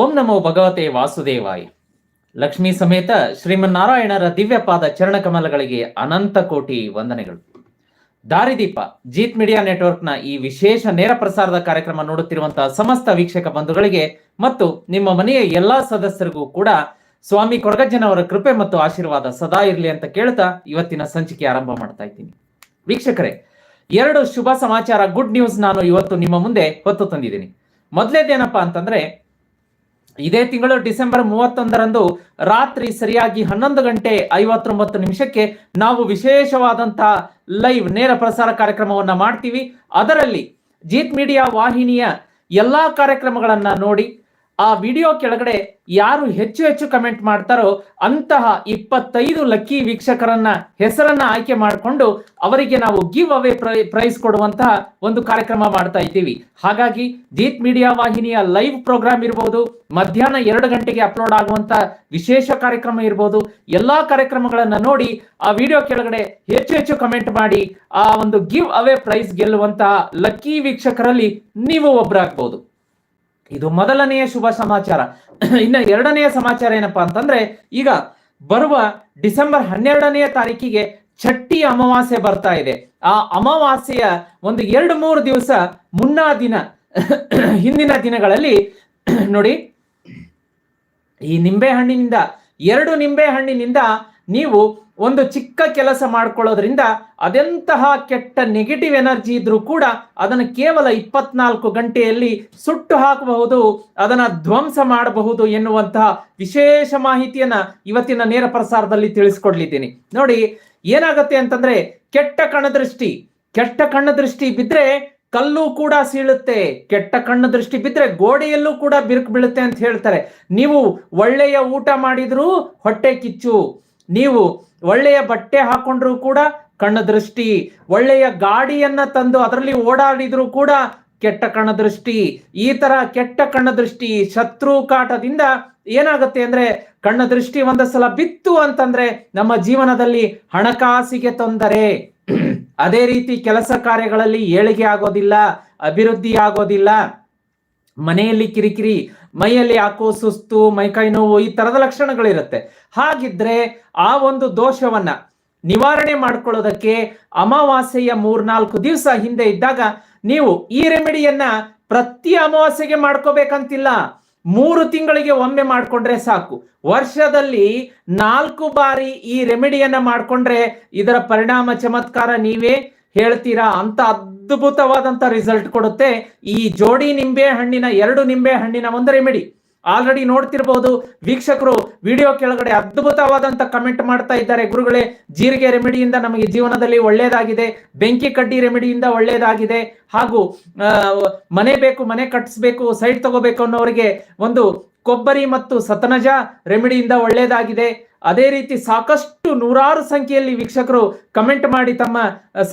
ಓಂ ನಮೋ ಭಗವತೆ ವಾಸುದೇವಾಯ. ಲಕ್ಷ್ಮೀ ಸಮೇತ ಶ್ರೀಮನ್ನಾರಾಯಣರ ದಿವ್ಯಪಾದ ಚರಣಕಮಲಗಳಿಗೆ ಅನಂತ ಕೋಟಿ ವಂದನೆಗಳು. ದಾರಿದೀಪ, ಜೀತ್ ಮೀಡಿಯಾ ನೆಟ್ವರ್ಕ್ನ ಈ ವಿಶೇಷ ನೇರ ಪ್ರಸಾರದ ಕಾರ್ಯಕ್ರಮ ನೋಡುತ್ತಿರುವಂತಹ ಸಮಸ್ತ ವೀಕ್ಷಕ ಬಂಧುಗಳಿಗೆ ಮತ್ತು ನಿಮ್ಮ ಮನೆಯ ಎಲ್ಲಾ ಸದಸ್ಯರಿಗೂ ಕೂಡ ಸ್ವಾಮಿ ಕೊಡಗಜ್ಜನವರ ಕೃಪೆ ಮತ್ತು ಆಶೀರ್ವಾದ ಸದಾ ಇರಲಿ ಅಂತ ಕೇಳ್ತಾ ಇವತ್ತಿನ ಸಂಚಿಕೆ ಆರಂಭ ಮಾಡ್ತಾ ಇದ್ದೀನಿ. ವೀಕ್ಷಕರೇ, ಎರಡು ಶುಭ ಸಮಾಚಾರ, ಗುಡ್ ನ್ಯೂಸ್ ನಾನು ಇವತ್ತು ನಿಮ್ಮ ಮುಂದೆ ಹೊತ್ತು ತಂದಿದ್ದೀನಿ. ಮೊದಲೇದೇನಪ್ಪ ಅಂತಂದ್ರೆ ಇದೇ ತಿಂಗಳು ಡಿಸೆಂಬರ್ ಮೂವತ್ತೊಂದರಂದು ರಾತ್ರಿ ಸರಿಯಾಗಿ ಹನ್ನೊಂದು ಗಂಟೆ ಐವತ್ತೊಂಬತ್ತು ನಿಮಿಷಕ್ಕೆ ನಾವು ವಿಶೇಷವಾದಂತಹ ಲೈವ್ ನೇರ ಪ್ರಸಾರ ಕಾರ್ಯಕ್ರಮವನ್ನ ಮಾಡ್ತೀವಿ. ಅದರಲ್ಲಿ ಜೀತ್ ಮೀಡಿಯಾ ವಾಹಿನಿಯ ಎಲ್ಲಾ ಕಾರ್ಯಕ್ರಮಗಳನ್ನ ನೋಡಿ ಆ ವಿಡಿಯೋ ಕೆಳಗಡೆ ಯಾರು ಹೆಚ್ಚು ಹೆಚ್ಚು ಕಮೆಂಟ್ ಮಾಡ್ತಾರೋ ಅಂತಹ ಇಪ್ಪತ್ತೈದು ಲಕ್ಕಿ ವೀಕ್ಷಕರನ್ನ ಹೆಸರನ್ನ ಆಯ್ಕೆ ಮಾಡಿಕೊಂಡು ಅವರಿಗೆ ನಾವು ಗಿವ್ ಅವೇ ಪ್ರೈಸ್ ಕೊಡುವಂತಹ ಒಂದು ಕಾರ್ಯಕ್ರಮ ಮಾಡ್ತಾ ಇದ್ದೀವಿ. ಹಾಗಾಗಿ ಜೀತ್ ಮೀಡಿಯಾ ವಾಹಿನಿಯ ಲೈವ್ ಪ್ರೋಗ್ರಾಮ್ ಇರ್ಬೋದು, ಮಧ್ಯಾಹ್ನ ಎರಡು ಗಂಟೆಗೆ ಅಪ್ಲೋಡ್ ಆಗುವಂತ ವಿಶೇಷ ಕಾರ್ಯಕ್ರಮ ಇರ್ಬೋದು, ಎಲ್ಲಾ ಕಾರ್ಯಕ್ರಮಗಳನ್ನ ನೋಡಿ ಆ ವಿಡಿಯೋ ಕೆಳಗಡೆ ಹೆಚ್ಚು ಹೆಚ್ಚು ಕಮೆಂಟ್ ಮಾಡಿ ಆ ಒಂದು ಗಿವ್ ಅವೇ ಪ್ರೈಸ್ ಗೆಲ್ಲುವಂತಹ ಲಕ್ಕಿ ವೀಕ್ಷಕರಲ್ಲಿ ನೀವು ಒಬ್ಬರಾಗ್ಬಹುದು ಇದು ಮೊದಲನೆಯ ಶುಭ ಸಮಾಚಾರ. ಇನ್ನು ಎರಡನೆಯ ಸಮಾಚಾರ ಏನಪ್ಪಾ ಅಂತಂದ್ರೆ, ಈಗ ಬರುವ ಡಿಸೆಂಬರ್ ಹನ್ನೆರಡನೆಯ ತಾರೀಕಿಗೆ ಚಟ್ಟಿ ಅಮಾವಾಸ್ಯೆ ಬರ್ತಾ ಇದೆ. ಆ ಅಮಾವಾಸ್ಯೆಯ ಒಂದು ಎರಡು ಮೂರು ದಿವಸ ಮುನ್ನಾ ದಿನ, ಹಿಂದಿನ ದಿನಗಳಲ್ಲಿ, ನೋಡಿ, ಈ ನಿಂಬೆ ಹಣ್ಣಿನಿಂದ, ಎರಡು ನಿಂಬೆ ಹಣ್ಣಿನಿಂದ ನೀವು ಒಂದು ಚಿಕ್ಕ ಕೆಲಸ ಮಾಡ್ಕೊಳ್ಳೋದ್ರಿಂದ ಅದೆಂತಹ ಕೆಟ್ಟ ನೆಗೆಟಿವ್ ಎನರ್ಜಿ ಇದ್ರೂ ಕೂಡ ಅದನ್ನು ಕೇವಲ ಇಪ್ಪತ್ನಾಲ್ಕು ಗಂಟೆಯಲ್ಲಿ ಸುಟ್ಟು ಹಾಕಬಹುದು, ಅದನ್ನ ಧ್ವಂಸ ಮಾಡಬಹುದು ಎನ್ನುವಂತಹ ವಿಶೇಷ ಮಾಹಿತಿಯನ್ನ ಇವತ್ತಿನ ನೇರ ಪ್ರಸಾರದಲ್ಲಿ ತಿಳಿಸ್ಕೊಡ್ಲಿದ್ದೀನಿ. ನೋಡಿ, ಏನಾಗುತ್ತೆ ಅಂತಂದ್ರೆ ಕೆಟ್ಟ ಕಣದೃಷ್ಟಿ ಕೆಟ್ಟ ಕಣ್ಣದೃಷ್ಟಿ ಬಿದ್ರೆ ಕಲ್ಲು ಕೂಡ ಸೀಳುತ್ತೆ, ಕೆಟ್ಟ ಕಣ್ಣು ದೃಷ್ಟಿ ಬಿದ್ರೆ ಗೋಡೆಯಲ್ಲೂ ಕೂಡ ಬಿರುಕು ಬೀಳುತ್ತೆ ಅಂತ ಹೇಳ್ತಾರೆ. ನೀವು ಒಳ್ಳೆಯ ಊಟ ಮಾಡಿದ್ರು ಹೊಟ್ಟೆ ಕಿಚ್ಚು ನೀವು ಒಳ್ಳೆಯ ಬಟ್ಟೆ ಹಾಕೊಂಡ್ರು ಕೂಡ ಕಣ್ಣ ದೃಷ್ಟಿ, ಒಳ್ಳೆಯ ಗಾಡಿಯನ್ನ ತಂದು ಅದರಲ್ಲಿ ಓಡಾಡಿದ್ರು ಕೂಡ ಕೆಟ್ಟ ಕಣ್ಣ ದೃಷ್ಟಿ, ಈ ತರ ಕೆಟ್ಟ ಕಣ್ಣ ದೃಷ್ಟಿ, ಶತ್ರು ಕಾಟದಿಂದ ಏನಾಗುತ್ತೆ ಅಂದ್ರೆ ಕಣ್ಣ ದೃಷ್ಟಿ ಒಂದಸಲ ಬಿತ್ತು ಅಂತಂದ್ರೆ ನಮ್ಮ ಜೀವನದಲ್ಲಿ ಹಣಕಾಸಿಗೆ ತೊಂದರೆ. ಅದೇ ರೀತಿ ಕೆಲಸ ಕಾರ್ಯಗಳಲ್ಲಿ ಏಳಿಗೆ ಆಗೋದಿಲ್ಲ ಅಭಿವೃದ್ಧಿ ಆಗೋದಿಲ್ಲ ಮನೆಯಲ್ಲಿ ಕಿರಿಕಿರಿ ಮೈಯಲ್ಲಿ ಯಾಕೋ ಸುಸ್ತು ಮೈಕೈ ನೋವು, ಈ ತರದ ಲಕ್ಷಣಗಳಿರುತ್ತೆ. ಹಾಗಿದ್ರೆ ಆ ಒಂದು ದೋಷವನ್ನ ನಿವಾರಣೆ ಮಾಡ್ಕೊಳ್ಳೋದಕ್ಕೆ ಅಮಾವಾಸ್ಯೆಯ ಮೂರ್ನಾಲ್ಕು ದಿವಸ ಹಿಂದೆ ಇದ್ದಾಗ ನೀವು ಈ ರೆಮಿಡಿಯನ್ನ ಪ್ರತಿ ಅಮಾವಾಸ್ಯೆಗೆ ಮಾಡ್ಕೋಬೇಕಂತಿಲ್ಲ. ಮೂರು ತಿಂಗಳಿಗೆ ಒಮ್ಮೆ ಮಾಡ್ಕೊಂಡ್ರೆ ಸಾಕು. ವರ್ಷದಲ್ಲಿ ನಾಲ್ಕು ಬಾರಿ ಈ ರೆಮಿಡಿಯನ್ನ ಮಾಡ್ಕೊಂಡ್ರೆ ಇದರ ಪರಿಣಾಮ ಚಮತ್ಕಾರ ನೀವೇ ಹೇಳ್ತೀರಾ ಅಂತ ಅದ್ಭುತವಾದಂತ ರಿಸಲ್ಟ್ ಕೊಡುತ್ತೆ. ಈ ಜೋಡಿ ನಿಂಬೆ ಹಣ್ಣಿನ ಎರಡು ನಿಂಬೆ ಹಣ್ಣಿನ ಒಂದು ರೆಮಿಡಿ ಆಲ್ರೆಡಿ ನೋಡ್ತಿರ್ಬೋದು. ವೀಕ್ಷಕರು ವಿಡಿಯೋ ಕೆಳಗಡೆ ಅದ್ಭುತವಾದಂತ ಕಮೆಂಟ್ ಮಾಡ್ತಾ ಇದ್ದಾರೆ. ಗುರುಗಳೇ, ಜೀರಿಗೆ ರೆಮಿಡಿಯಿಂದ ನಮಗೆ ಜೀವನದಲ್ಲಿ ಒಳ್ಳೇದಾಗಿದೆ. ಬೆಂಕಿ ಕಡ್ಡಿ ರೆಮಿಡಿಯಿಂದ ಒಳ್ಳೇದಾಗಿದೆ. ಹಾಗೂ ಮನೆ ಬೇಕು, ಮನೆ ಕಟ್ಟಿಸ್ಬೇಕು ಸೈಟ್ ತಗೋಬೇಕು ಅನ್ನೋರಿಗೆ ಒಂದು ಕೊಬ್ಬರಿ ಮತ್ತು ಸತನಜ ರೆಮಿಡಿಯಿಂದ ಒಳ್ಳೇದಾಗಿದೆ. ಅದೇ ರೀತಿ ಸಾಕಷ್ಟು ನೂರಾರು ಸಂಖ್ಯೆಯಲ್ಲಿ ವೀಕ್ಷಕರು ಕಮೆಂಟ್ ಮಾಡಿ ತಮ್ಮ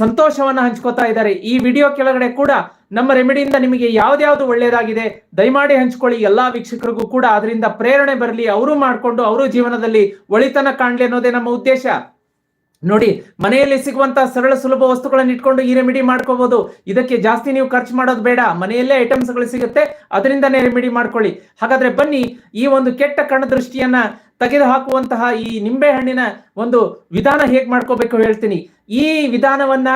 ಸಂತೋಷವನ್ನು ಹಂಚ್ಕೋತಾ ಇದ್ದಾರೆ. ಈ ವಿಡಿಯೋ ಕೆಳಗಡೆ ಕೂಡ ನಮ್ಮ ರೆಮಿಡಿಯಿಂದ ನಿಮಗೆ ಯಾವ್ದಾವ್ದು ಒಳ್ಳೆಯದಾಗಿದೆ ದಯಮಾಡಿ ಹಂಚ್ಕೊಳ್ಳಿ. ಎಲ್ಲಾ ವೀಕ್ಷಕರಿಗೂ ಕೂಡ ಅದರಿಂದ ಪ್ರೇರಣೆ ಬರಲಿ. ಅವರು ಮಾಡಿಕೊಂಡು ಅವರು ಜೀವನದಲ್ಲಿ ಒಳಿತನ ಕಾಣ್ಲಿ ಅನ್ನೋದೇ ನಮ್ಮ ಉದ್ದೇಶ. ನೋಡಿ, ಮನೆಯಲ್ಲಿ ಸಿಗುವಂತಹ ಸರಳ ಸುಲಭ ವಸ್ತುಗಳನ್ನು ಇಟ್ಕೊಂಡು ಈ ರೆಮಿಡಿ ಮಾಡ್ಕೋಬಹುದು ಇದಕ್ಕೆ ಜಾಸ್ತಿ ನೀವು ಖರ್ಚು ಮಾಡೋದು ಬೇಡ. ಮನೆಯಲ್ಲೇ ಐಟಮ್ಸ್ಗಳು ಸಿಗುತ್ತೆ. ಅದರಿಂದನೇ ರೆಮಿಡಿ ಮಾಡ್ಕೊಳ್ಳಿ. ಹಾಗಾದ್ರೆ ಬನ್ನಿ, ಈ ಒಂದು ಕೆಟ್ಟ ಕಣ್ಣ ದೃಷ್ಟಿಯನ್ನ ತೆಗೆದು ಹಾಕುವಂತಹ ಈ ನಿಂಬೆ ಹಣ್ಣಿನ ಒಂದು ವಿಧಾನ ಹೇಗೆ ಮಾಡ್ಕೋಬೇಕು ಹೇಳ್ತೀನಿ. ಈ ವಿಧಾನವನ್ನ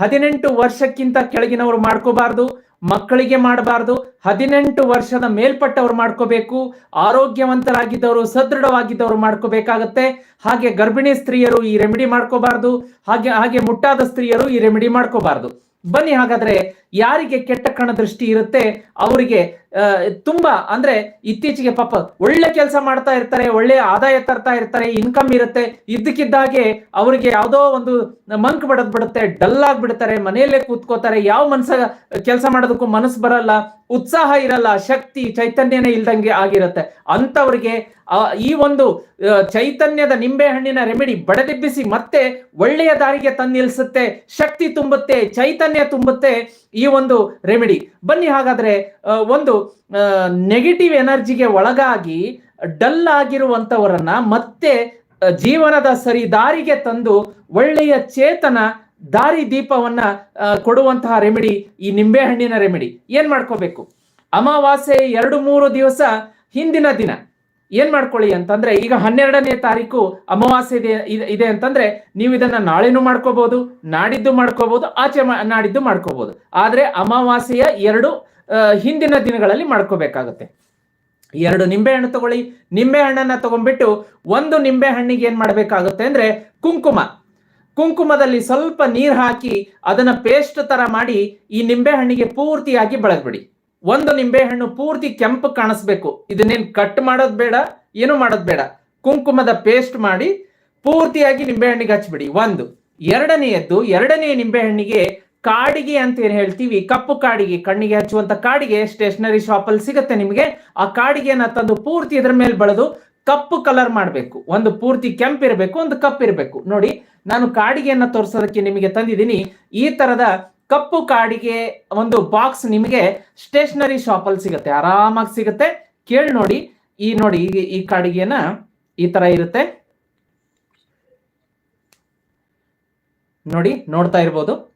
ಹದಿನೆಂಟು ವರ್ಷಕ್ಕಿಂತ ಕೆಳಗಿನವರು ಮಾಡ್ಕೋಬಾರ್ದು, ಮಕ್ಕಳಿಗೆ ಮಾಡಬಾರ್ದು, ಹದಿನೆಂಟು ವರ್ಷದ ಮೇಲ್ಪಟ್ಟವ್ರು ಮಾಡ್ಕೋಬೇಕು, ಆರೋಗ್ಯವಂತರಾಗಿದ್ದವರು, ಸದೃಢವಾಗಿದ್ದವರು ಮಾಡ್ಕೋಬೇಕಾಗತ್ತೆ. ಹಾಗೆ ಗರ್ಭಿಣಿ ಸ್ತ್ರೀಯರು ಈ ರೆಮಿಡಿ ಮಾಡ್ಕೋಬಾರ್ದು, ಹಾಗೆ ಹಾಗೆ ಮುಟ್ಟಾದ ಸ್ತ್ರೀಯರು ಈ ರೆಮಿಡಿ ಮಾಡ್ಕೋಬಾರ್ದು. ಬನ್ನಿ ಹಾಗಾದ್ರೆ ಯಾರಿಗೆ ಕೆಟ್ಟ ಕಣ ದೃಷ್ಟಿ ಇರುತ್ತೆ ಅವರಿಗೆ ತುಂಬಾ ಅಂದ್ರೆ ಇತ್ತೀಚೆಗೆ ಪಾಪ ಒಳ್ಳೆ ಕೆಲಸ ಮಾಡ್ತಾ ಇರ್ತಾರೆ, ಒಳ್ಳೆ ಆದಾಯ ತರ್ತಾ ಇರ್ತಾರೆ ಇನ್ಕಮ್ ಇರುತ್ತೆ, ಇದ್ದಕ್ಕಿದ್ದಾಗೆ ಅವರಿಗೆ ಯಾವುದೋ ಒಂದು ಮಂಕ್ ಬಡದ್ ಬಿಡುತ್ತೆ ಡಲ್ ಆಗ್ಬಿಡ್ತಾರೆ, ಮನೆಯಲ್ಲೇ ಕೂತ್ಕೋತಾರೆ, ಯಾವ ಮನಸ್ಸ ಕೆಲಸ ಮಾಡೋದಕ್ಕೂ ಮನಸ್ಸು ಬರಲ್ಲ ಉತ್ಸಾಹ ಇರಲ್ಲ, ಶಕ್ತಿ ಚೈತನ್ಯನೇ ಇಲ್ದಂಗೆ ಆಗಿರುತ್ತೆ. ಅಂಥವ್ರಿಗೆ ಈ ಒಂದು ಚೈತನ್ಯದ ನಿಂಬೆ ಹಣ್ಣಿನ ರೆಮಿಡಿ ಬಡದೆಬ್ಬಿಸಿ ಮತ್ತೆ ಒಳ್ಳೆಯ ದಾರಿಗೆ ತಂದಿಲ್ಸುತ್ತೆ, ಶಕ್ತಿ ತುಂಬುತ್ತೆ, ಚೈತನ್ಯ ತುಂಬುತ್ತೆ ಈ ಒಂದು ರೆಮಿಡಿ. ಬನ್ನಿ ಹಾಗಾದ್ರೆ ಒಂದು ನೆಗೆಟಿವ್ ಎನರ್ಜಿಗೆ ಒಳಗಾಗಿ ಡಲ್ ಆಗಿರುವಂಥವರನ್ನ ಮತ್ತೆ ಜೀವನದ ಸರಿ ದಾರಿಗೆ ತಂದು ಒಳ್ಳೆಯ ಚೇತನ ದಾರಿ ದೀಪವನ್ನ ಕೊಡುವಂತಹ ರೆಮಿಡಿ ಈ ನಿಂಬೆಹಣ್ಣಿನ ರೆಮಿಡಿ ಏನ್ ಮಾಡ್ಕೋಬೇಕು? ಅಮಾವಾಸ್ಯೆ ಎರಡು ಮೂರು ದಿವಸ ಹಿಂದಿನ ದಿನ. ಏನ್ ಮಾಡ್ಕೊಳ್ಳಿ ಅಂತಂದ್ರೆ, ಈಗ ಹನ್ನೆರಡನೇ ತಾರೀಕು ಅಮಾವಾಸ್ಯೆ ಇದೆ, ಇದೆ- ಅಂತಂದ್ರೆ, ನೀವು ಇದನ್ನ ನಾಳೆನೂ ಮಾಡ್ಕೋಬಹುದು ನಾಡಿದ್ದು ಮಾಡ್ಕೋಬಹುದು ಆಚೆ ನಾಡಿದ್ದು ಮಾಡ್ಕೋಬಹುದು ಆದ್ರೆ ಅಮಾವಾಸ್ಯೆಯ ಎರಡು ಹಿಂದಿನ ದಿನಗಳಲ್ಲಿ ಮಾಡ್ಕೋಬೇಕಾಗುತ್ತೆ. ಎರಡು ನಿಂಬೆಹಣ್ಣು ತಗೊಳ್ಳಿ. ನಿಂಬೆ ಹಣ್ಣನ್ನ ತಗೊಂಡ್ಬಿಟ್ಟು ಒಂದು ನಿಂಬೆ ಹಣ್ಣಿಗೆ ಏನ್ ಮಾಡ್ಬೇಕಾಗುತ್ತೆ ಅಂದ್ರೆ, ಕುಂಕುಮ. ಕುಂಕುಮದಲ್ಲಿ ಸ್ವಲ್ಪ ನೀರು ಹಾಕಿ ಅದನ್ನ ಪೇಸ್ಟ್ ತರ ಮಾಡಿ ಈ ನಿಂಬೆಹಣ್ಣಿಗೆ ಪೂರ್ತಿಯಾಗಿ ಬಳದ್ಬಿಡಿ. ಒಂದು ನಿಂಬೆಹಣ್ಣು ಪೂರ್ತಿ ಕೆಂಪು ಕಾಣಿಸ್ಬೇಕು. ಇದನ್ನೇನು ಕಟ್ ಮಾಡೋದು ಬೇಡ, ಏನು ಮಾಡೋದು ಬೇಡ. ಕುಂಕುಮದ ಪೇಸ್ಟ್ ಮಾಡಿ ಪೂರ್ತಿಯಾಗಿ ನಿಂಬೆಹಣ್ಣಿಗೆ ಹಚ್ಬಿಡಿ. ಒಂದು. ಎರಡನೆಯದ್ದು ಎರಡನೇ ನಿಂಬೆಹಣ್ಣಿಗೆ ಕಾಡಿಗೆ ಅಂತ ಏನು ಹೇಳ್ತೀವಿ? ಕಪ್ಪು ಕಾಡಿಗೆ, ಕಣ್ಣಿಗೆ ಹಚ್ಚುವಂತ ಕಾಡಿಗೆ ಸ್ಟೇಷನರಿ ಶಾಪ್ ಅಲ್ಲಿ ಸಿಗುತ್ತೆ ನಿಮಗೆ. ಆ ಕಾಡಿಗೆನ ತಂದು ಪೂರ್ತಿ ಇದ್ರ ಮೇಲೆ ಬಳದು ಕಪ್ಪು ಕಲರ್ ಮಾಡಬೇಕು. ಒಂದು ಪೂರ್ತಿ ಕೆಂಪ್ ಇರಬೇಕು, ಒಂದು ಕಪ್ ಇರಬೇಕು. ನೋಡಿ ನಾನು ಕಾಡಿಗೆಯನ್ನ ತೋರಿಸೋದಕ್ಕೆ ನಿಮಗೆ ತಂದಿದ್ದೀನಿ. ಈ ತರದ ಕಪ್ಪು ಕಾಡಿಗೆ ಒಂದು ಬಾಕ್ಸ್ ನಿಮಗೆ ಸ್ಟೇಷನರಿ ಶಾಪ್ ಅಲ್ಲಿ ಸಿಗುತ್ತೆ. ಆರಾಮಾಗಿ ಸಿಗುತ್ತೆ. ಕೇಳಿ ನೋಡಿ. ಈ ನೋಡಿ, ಈ- ಕಾಡಿಗೆನ ಈ ತರ ಇರುತ್ತೆ. ನೋಡಿ, ನೋಡ್ತಾ ಇರ್ಬೋದು.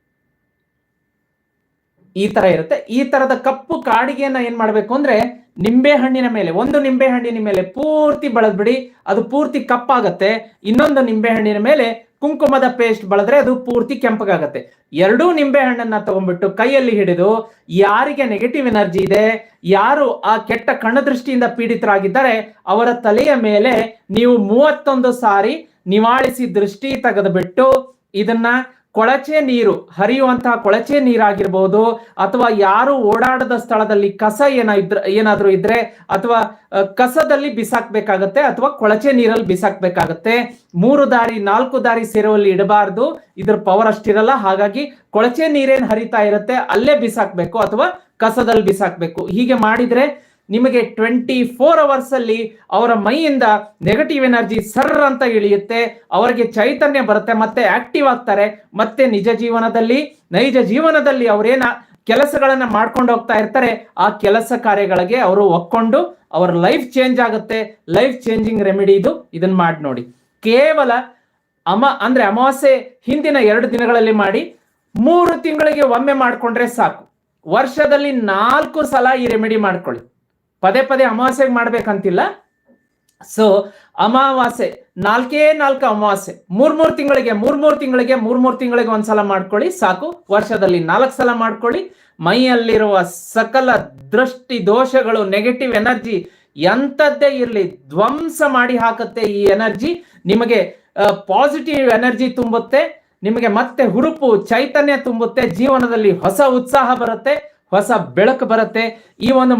ಈ ತರ ಇರುತ್ತೆ. ಈ ತರದ ಕಪ್ಪು ಕಾಡಿಗೆಯನ್ನ ಏನ್ ಮಾಡ್ಬೇಕು ಅಂದ್ರೆ, ನಿಂಬೆ ಹಣ್ಣಿನ ಮೇಲೆ, ಒಂದು ನಿಂಬೆ ಹಣ್ಣಿನ ಮೇಲೆ ಪೂರ್ತಿ ಬಳದ್ಬಿಡಿ. ಅದು ಪೂರ್ತಿ ಕಪ್ಪಾಗತ್ತೆ. ಇನ್ನೊಂದು ನಿಂಬೆ ಹಣ್ಣಿನ ಮೇಲೆ ಕುಂಕುಮದ ಪೇಸ್ಟ್ ಬಳದ್ರೆ ಅದು ಪೂರ್ತಿ ಕೆಂಪಗಾಗತ್ತೆ. ಎರಡೂ ನಿಂಬೆ ಹಣ್ಣನ್ನ ತಗೊಂಡ್ಬಿಟ್ಟು ಕೈಯಲ್ಲಿ ಹಿಡಿದು ಯಾರಿಗೆ ನೆಗೆಟಿವ್ ಎನರ್ಜಿ ಇದೆ, ಯಾರು ಆ ಕೆಟ್ಟ ಕಣ್ಣದೃಷ್ಟಿಯಿಂದ ಪೀಡಿತರಾಗಿದ್ದಾರೆ, ಅವರ ತಲೆಯ ಮೇಲೆ ನೀವು ಮೂವತ್ತೊಂದು ಸಾರಿ ನಿವಾಳಿಸಿ ದೃಷ್ಟಿ ತೆಗೆದುಬಿಟ್ಟು ಇದನ್ನ ಕೊಳಚೆ ನೀರು, ಹರಿಯುವಂತಹ ಕೊಳಚೆ ನೀರಾಗಿರ್ಬೋದು, ಅಥವಾ ಯಾರು ಓಡಾಡದ ಸ್ಥಳದಲ್ಲಿ ಕಸ ಏನ ಏನಾದ್ರೂ ಇದ್ರೆ, ಅಥವಾ ಕಸದಲ್ಲಿ ಬಿಸಾಕ್ಬೇಕಾಗತ್ತೆ, ಅಥವಾ ಕೊಳಚೆ ನೀರಲ್ಲಿ ಬಿಸಾಕ್ಬೇಕಾಗತ್ತೆ. ಮೂರು ದಾರಿ, ನಾಲ್ಕು ದಾರಿ ಸೇರುವಲ್ಲಿ ಇಡಬಾರ್ದು, ಇದ್ರ ಪವರ್ ಅಷ್ಟಿರಲ್ಲ, ಹಾಗಾಗಿ ಕೊಳಚೆ ನೀರೇನ್ ಹರಿತಾ ಇರುತ್ತೆ, ಅಲ್ಲೇ ಬಿಸಾಕ್ಬೇಕು, ಅಥವಾ ಕಸದಲ್ಲಿ ಬಿಸಾಕ್ಬೇಕು. ಹೀಗೆ ಮಾಡಿದ್ರೆ ನಿಮಗೆ ಟ್ವೆಂಟಿ ಫೋರ್ ಅವರ್ಸ್ ಅಲ್ಲಿ ಅವರ ಮೈಯಿಂದ ನೆಗೆಟಿವ್ ಎನರ್ಜಿ ಸರ್ ಅಂತ ಇಳಿಯುತ್ತೆ. ಅವರಿಗೆ ಚೈತನ್ಯ ಬರುತ್ತೆ, ಮತ್ತೆ ಆಕ್ಟಿವ್ ಆಗ್ತಾರೆ. ಮತ್ತೆ ನಿಜ ಜೀವನದಲ್ಲಿ, ನೈಜ ಜೀವನದಲ್ಲಿ ಅವರೇನ ಕೆಲಸಗಳನ್ನ ಮಾಡ್ಕೊಂಡು ಹೋಗ್ತಾ ಇರ್ತಾರೆ. ಆ ಕೆಲಸ ಕಾರ್ಯಗಳಿಗೆ ಅವರು ಒಕ್ಕೊಂಡು ಅವರ ಲೈಫ್ ಚೇಂಜ್ ಆಗುತ್ತೆ. ಲೈಫ್ ಚೇಂಜಿಂಗ್ ರೆಮಿಡಿ ಇದು. ಇದನ್ನ ಮಾಡಿ ನೋಡಿ. ಕೇವಲ ಅಮ, ಅಂದ್ರೆ ಅಮಾವಾಸ್ಯೆ ಹಿಂದಿನ ಎರಡು ದಿನಗಳಲ್ಲಿ ಮಾಡಿ ಮೂರು ತಿಂಗಳಿಗೆ ಒಮ್ಮೆ ಮಾಡ್ಕೊಂಡ್ರೆ ಸಾಕು. ವರ್ಷದಲ್ಲಿ ನಾಲ್ಕು ಸಲ ಈ ರೆಮಿಡಿ ಮಾಡ್ಕೊಳ್ಳಿ. ಪದೇ ಪದೇ ಅಮಾವಾಸ್ಯೆಗೆ ಮಾಡ್ಬೇಕಂತಿಲ್ಲ. ಸೊ ಅಮಾವಾಸ್ಯೆ, ನಾಲ್ಕೇ ನಾಲ್ಕು ಅಮಾವಾಸ್ಯೆ, ಮೂರ್ ಮೂರ್ ತಿಂಗಳಿಗೆ, ಮೂರ್ ಮೂರ್ ತಿಂಗಳಿಗೆ, ಮೂರ್ ಮೂರ್ ತಿಂಗಳಿಗೆ ಒಂದ್ಸಲ ಮಾಡ್ಕೊಳ್ಳಿ, ಸಾಕು. ವರ್ಷದಲ್ಲಿ ನಾಲ್ಕು ಸಲ ಮಾಡ್ಕೊಳ್ಳಿ. ಮೈಯಲ್ಲಿರುವ ಸಕಲ ದೃಷ್ಟಿ ದೋಷಗಳು ನೆಗೆಟಿವ್ ಎನರ್ಜಿ ಎಂಥದ್ದೇ ಇರಲಿ, ಧ್ವಂಸ ಮಾಡಿ ಹಾಕುತ್ತೆ ಈ ಎನರ್ಜಿ ನಿಮಗೆ ಪಾಸಿಟಿವ್ ಎನರ್ಜಿ ತುಂಬುತ್ತೆ. ನಿಮಗೆ ಮತ್ತೆ ಹುರುಪು, ಚೈತನ್ಯ ತುಂಬುತ್ತೆ. ಜೀವನದಲ್ಲಿ ಹೊಸ ಉತ್ಸಾಹ ಬರುತ್ತೆ. ಹೊಸ ಬೆಳಕು ಬರುತ್ತೆ. ಈ ಒಂದು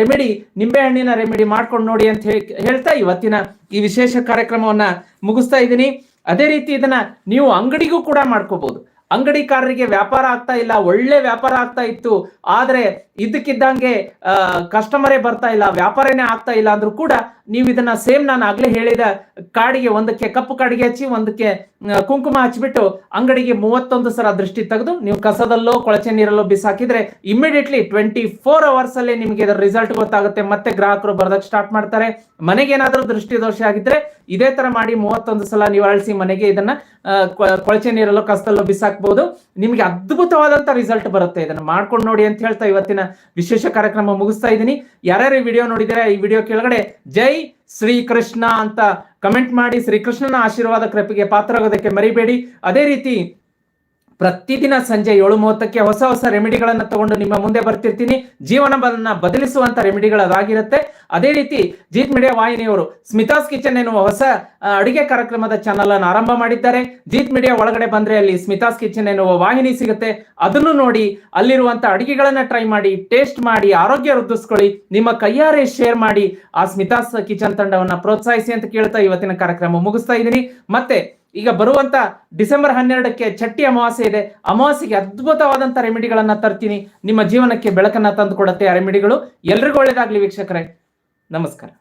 ರೆಮಿಡಿ ನಿಂಬೆ ಹಣ್ಣಿನ ರೆಮಿಡಿ ಮಾಡ್ಕೊಂಡು ನೋಡಿ ಅಂತ ಹೇಳಿ ಹೇಳ್ತಾ ಇವತ್ತಿನ ಈ ವಿಶೇಷ ಕಾರ್ಯಕ್ರಮವನ್ನ ಮುಗಿಸ್ತಾ ಇದ್ದೀನಿ. ಅದೇ ರೀತಿ ಇದನ್ನ ನೀವು ಅಂಗಡಿಗೂ ಕೂಡ ಮಾಡ್ಕೋಬಹುದು ಅಂಗಡಿಕಾರರಿಗೆ ವ್ಯಾಪಾರ ಆಗ್ತಾ ಇಲ್ಲ, ಒಳ್ಳೆ ವ್ಯಾಪಾರ ಆಗ್ತಾ ಇತ್ತು. ಆದ್ರೆ ಇದ್ದಕ್ಕಿದ್ದಂಗೆ ಕಸ್ಟಮರೇ ಬರ್ತಾ ಇಲ್ಲ, ವ್ಯಾಪಾರನೇ ಆಗ್ತಾ ಇಲ್ಲ ಅಂದ್ರೂ ಕೂಡ ನೀವು ಇದನ್ನ ಸೇಮ್ ನಾನು ಆಗ್ಲೇ ಹೇಳಿದ ಕಾಡಿಗೆ ಒಂದಕ್ಕೆ, ಕಪ್ಪು ಕಾಡಿಗೆ ಹಚ್ಚಿ ಒಂದಕ್ಕೆ ಕುಂಕುಮ ಹಚ್ಚಿಬಿಟ್ಟು ಅಂಗಡಿಗೆ ಮೂವತ್ತೊಂದು ಸಲ ದೃಷ್ಟಿ ತೆಗೆದು ನೀವು ಕಸದಲ್ಲೋ, ಕೊಳಚೆ ನೀರಲ್ಲೋ ಬಿಸಾಕಿದ್ರೆ ಇಮಿಡಿಯೇಟ್ಲಿ ಟ್ವೆಂಟಿ ಫೋರ್ ಅವರ್ಸ್ ಅಲ್ಲಿ ನಿಮಗೆ ಇದರ ರಿಸಲ್ಟ್ ಗೊತ್ತಾಗುತ್ತೆ. ಮತ್ತೆ ಗ್ರಾಹಕರು ಬರೋದಕ್ಕೆ ಸ್ಟಾರ್ಟ್ ಮಾಡ್ತಾರೆ. ಮನೆಗೆ ಏನಾದರೂ ದೃಷ್ಟಿ ದೋಷ ಆಗಿದ್ರೆ ಇದೇ ತರ ಮಾಡಿ ಮೂವತ್ತೊಂದು ಸಲ ನಿವಾಳಿಸಿ ಮನೆಗೆ ಇದನ್ನ ಕೊಳಚೆ ನೀರಲ್ಲೋ, ಕಸದಲ್ಲೋ ಬಿಸಾಕ್ಬಹುದು ನಿಮಗೆ ಅದ್ಭುತವಾದಂತ ರಿಸಲ್ಟ್ ಬರುತ್ತೆ. ಇದನ್ನ ಮಾಡ್ಕೊಂಡು ನೋಡಿ ಅಂತ ಹೇಳ್ತಾ ಇವತ್ತಿನ ವಿಶೇಷ ಕಾರ್ಯಕ್ರಮ ಮುಗಿಸ್ತಾ ಇದ್ದೀನಿ. ಯಾರ್ಯಾರು ಈ ವಿಡಿಯೋ ನೋಡಿದ್ರೆ ಈ ವಿಡಿಯೋ ಕೆಳಗಡೆ ಜೈ ಶ್ರೀಕೃಷ್ಣ ಅಂತ ಕಮೆಂಟ್ ಮಾಡಿ. ಶ್ರೀಕೃಷ್ಣನ ಆಶೀರ್ವಾದ ಕೃಪೆಗೆ ಪಾತ್ರರಾಗೋದಕ್ಕೆ ಮರಿಬೇಡಿ. ಅದೇ ರೀತಿ ಪ್ರತಿದಿನ ಸಂಜೆ ಏಳು ಮೂವತ್ತಕ್ಕೆ ಹೊಸ ಹೊಸ ರೆಮಿಡಿಗಳನ್ನು ತಗೊಂಡು ನಿಮ್ಮ ಮುಂದೆ ಬರ್ತಿರ್ತೀನಿ. ಜೀವನವನ್ನು ಬದಲಿಸುವಂತ ರೆಮಿಡಿಗಳು ಅದಾಗಿರುತ್ತೆ ಅದೇ ರೀತಿ ಜೀತ್ ಮೀಡಿಯಾ ವಾಹಿನಿಯವರು ಸ್ಮಿತಾಸ್ ಕಿಚನ್ ಎನ್ನುವ ಹೊಸ ಅಡುಗೆ ಕಾರ್ಯಕ್ರಮದ ಚಾನಲ್ ಅನ್ನು ಆರಂಭ ಮಾಡಿದ್ದಾರೆ. ಜೀತ್ ಮೀಡಿಯಾ ಒಳಗಡೆ ಬಂದ್ರೆ ಅಲ್ಲಿ ಸ್ಮಿತಾಸ್ ಕಿಚನ್ ಎನ್ನುವ ವಾಹಿನಿ ಸಿಗುತ್ತೆ. ಅದನ್ನು ನೋಡಿ ಅಲ್ಲಿರುವಂತ ಅಡಿಗೆಗಳನ್ನ ಟ್ರೈ ಮಾಡಿ ಟೇಸ್ಟ್ ಮಾಡಿ, ಆರೋಗ್ಯ ವೃದ್ಧಿಸ್ಕೊಳ್ಳಿ, ನಿಮ್ಮ ಕೈಯಾರೆ ಶೇರ್ ಮಾಡಿ, ಆ ಸ್ಮಿತಾಸ್ ಕಿಚನ್ ತಂಡವನ್ನ ಪ್ರೋತ್ಸಾಹಿಸಿ ಅಂತ ಕೇಳ್ತಾ ಇವತ್ತಿನ ಕಾರ್ಯಕ್ರಮ ಮುಗಿಸ್ತಾ ಇದ್ದೀನಿ. ಮತ್ತೆ ಈಗ ಬರುವಂತ ಡಿಸೆಂಬರ್ ಹನ್ನೆರಡಕ್ಕೆ ಚಟ್ಟಿ ಅಮಾವಾಸ್ಯೆ ಇದೆ. ಅಮಾವಾಸ್ಯೆಗೆ ಅದ್ಭುತವಾದಂತ ರೆಮಿಡಿಗಳನ್ನ ತರ್ತೀನಿ. ನಿಮ್ಮ ಜೀವನಕ್ಕೆ ಬೆಳಕನ್ನ ತಂದು ಕೊಡುತ್ತೆ ಆ ರೆಮಿಡಿಗಳು ಎಲ್ರಿಗೂ ಒಳ್ಳೇದಾಗ್ಲಿ ವೀಕ್ಷಕರೇ. నమస్కారం